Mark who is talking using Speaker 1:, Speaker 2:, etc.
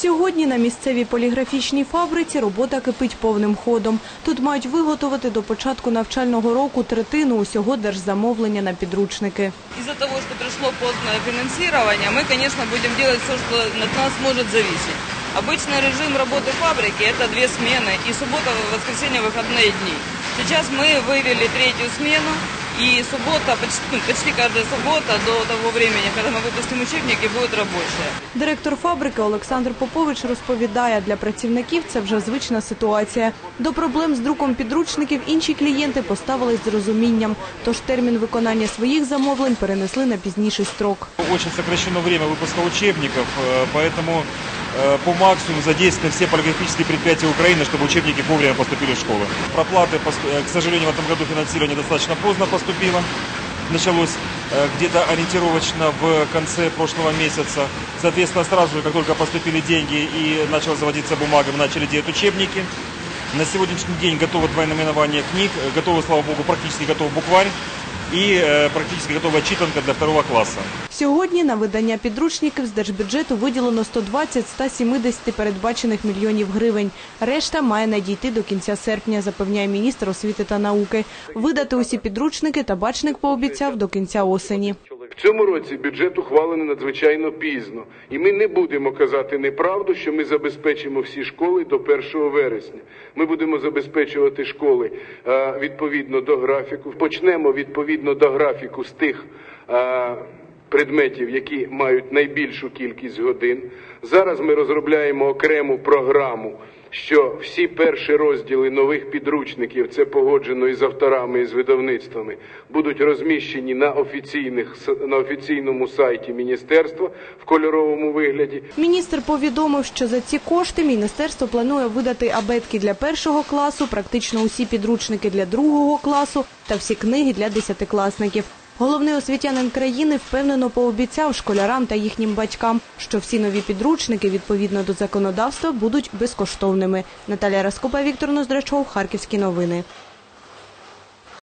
Speaker 1: Сьогодні на місцевій поліграфічній фабриці робота кипить повним ходом. Тут мають виготовити до початку навчального року третину усього держзамовлення на підручники.
Speaker 2: Из-за того, что пришло поздное финансирование, мы, конечно, будем делать все, что от нас может зависеть. Обычный режим работы фабрики – это две смены, и суббота, воскресенье, выходные дни. Сейчас мы вывели третью смену, и суббота, почти, ну, почти каждая суббота до того времени, когда мы выпустим учебники, будет рабочая.
Speaker 1: Директор фабрики Олександр Попович розповідає, для працівників це вже звична ситуація. До проблем з друком підручників інші клієнти поставились з розумінням, тож термін виконання своїх замовлень перенесли на пізніший строк.
Speaker 3: Очень сокращено время выпуска учебников, э, поэтому э, по максимуму задействованы все полиграфические предприятия Украины, чтобы учебники вовремя поступили в школы. Проплаты, э, к сожалению, в этом году финансирование достаточно поздно поступило. Началось э, где-то ориентировочно в конце прошлого месяца. Соответственно, сразу же, как только поступили деньги и начала заводиться бумага, мы начали делать учебники. На сегодняшний день готово два наименования книг, э, готовы, слава богу, практически готов букварь и практично готова читанка для второго класу.
Speaker 1: Сьогодні на видання підручників з держбюджету виділено 120 170 передбачених мільйонів гривень. Решта має надійти до кінця серпня, запевняє міністр освіти та науки. Видати усі підручники табачник пообіцяв до кінця осені.
Speaker 4: Цьому році бюджет ухвалений надзвичайно пізно, і ми не будемо казати неправду, що ми забезпечимо всі школи до 1 вересня. Ми будемо забезпечувати школи е, відповідно до графіку. Почнемо відповідно до графіку з тих. Предметів, які мають найбільшу кількість годин. Зараз ми розробляємо окрему програму, що всі перші розділи нових підручників, це погоджено із авторами і з видавництвами, будуть розміщені на офіційних на офіційному сайті міністерства в кольоровому вигляді.
Speaker 1: Міністр повідомив, що за ці кошти міністерство планує видати абетки для першого класу, практично усі підручники для другого класу та всі книги для десятикласників. Головний освітянин країни впевнено пообіцяв школярам та їхнім батькам, що всі нові підручники відповідно до законодавства будуть безкоштовними. Наталя Раскопа, Віктор Ноздрачов, Харківські новини.